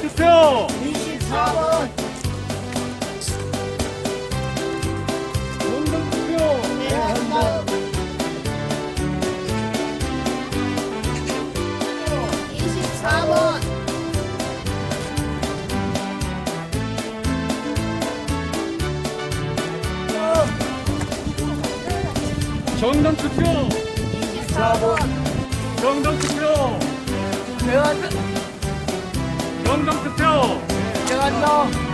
투표. 24번 정당 투표. 대한당 24번 정당 투표. 24번 정당 투표. 대한 당 정당 투표. 대한당